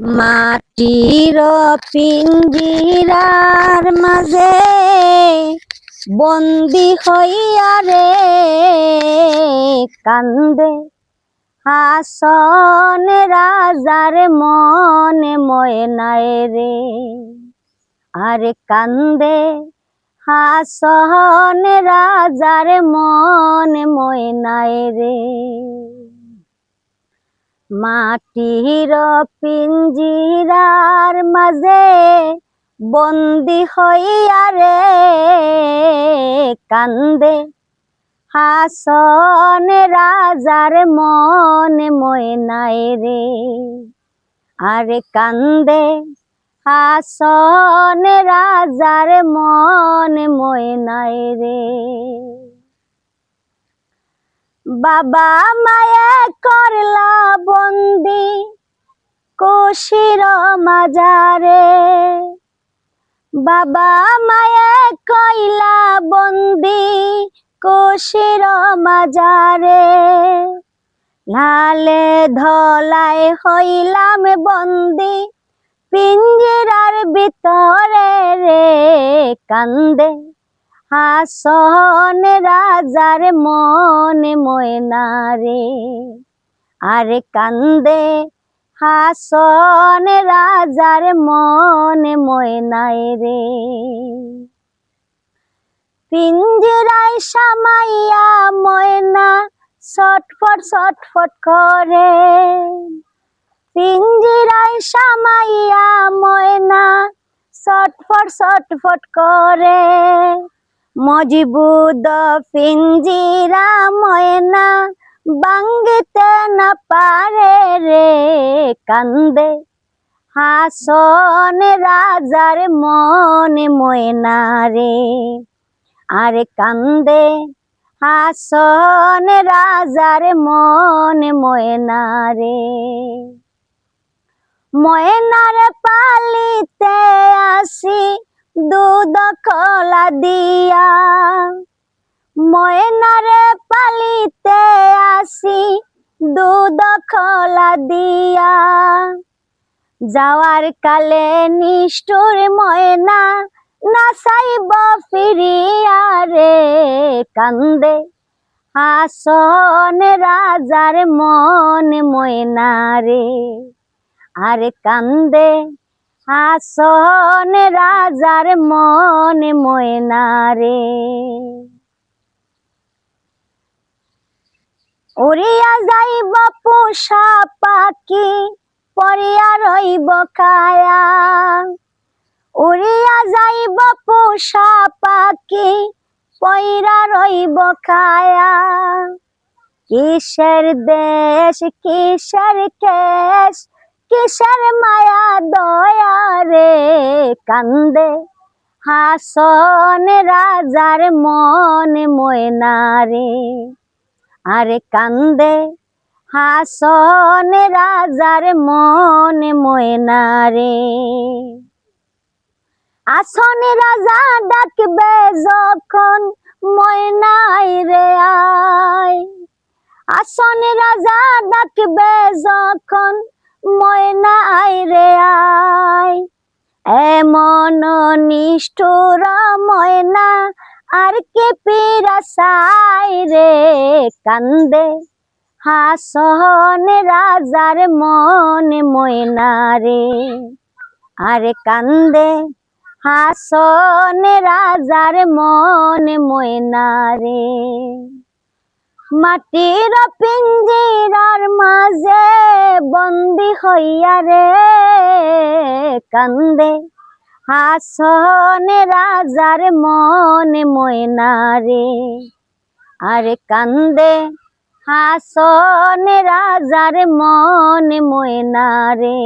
মাটির পিঞ্জিরার মাঝে বন্দি হইয়া রে কান্দে। হাসন রাজার মনে ময়নায় রে। আরে কান্দে। হাসন রাজার মনে ময়নায় রে। মাটির পিঞ্জিরার মাঝে বন্দি হইয়া রে কান্দে। হাসন রাজার মনে ময়নায় রে, আরে কান্দে। হাসন রাজার মনে ময়নায় রে। বাবা মায়া করলা বন্দি কোশির মাজারে। বাবা মায়া কইলা বন্দি কোশির মাজারে। লালে ধলাই হইলাম বন্দি পিঞ্জিরার ভিতরে রে কান্দে। হাসন রাজার মনে ময়না রে আরে কান্দে হাসন রাজার মনে ময়নায় রে পিঞ্জিরায় সামাইয়া ময়না ছটফট ছটফট করে। পিঞ্জিরায় সামাইয়া ময়না ছটফট ছটফট করে। মজবুদ পিঞ্জিরা ময়না বাঙ্গিতে না পারে রে কান্দে। হাসন রাজার মনে ময়না রে, আরে কান্দে। হাসন রাজার মনে ময়না রে। ময়নার পালিতে কলা দিয়া। ময়নারে পালিতে আসি, দুধ কলা দিয়া। যাওয়ার কালে নিষ্ঠুর ময়না নাচাইব ফিরিয়া রে কান্দে। হাসন রাজার মন ময়না রে, আরে কান্দে হাসন রাজার মনে ময়না রে। উড়িয়া যাইব পোষা পাখি পরিয়া রইব কায়া উড়িয়া যাইব পোষা পাখি, পইরা রইব কায়া কিসের দেশ, কিসের কেশ কিসের মায়া দয়া রে কান্দে? হাসন রাজার মনে ময়না রে। আরে কান্দে, হাসন রাজার মনে ময়না রে। আসন রাজা ডাকবে যখন ময়নাই রে আয়। আসন রাজা ডাকবে যখন ময়না আই রে আয়। এমন নিষ্ঠুর ময়না আর কে পিরাসাই রে কান্দে। হাসন রাজার মনে ময়না রে আরে কান্দে। হাসন রাজার মনে ময়না রে। মাটির পিঞ্জিরার মাঝে বন্দি হইয়া রে কান্দে। হাসনে রাজার মনে ময়না রে, আরে কান্দে। হাসনে রাজার মনে ময়না রে।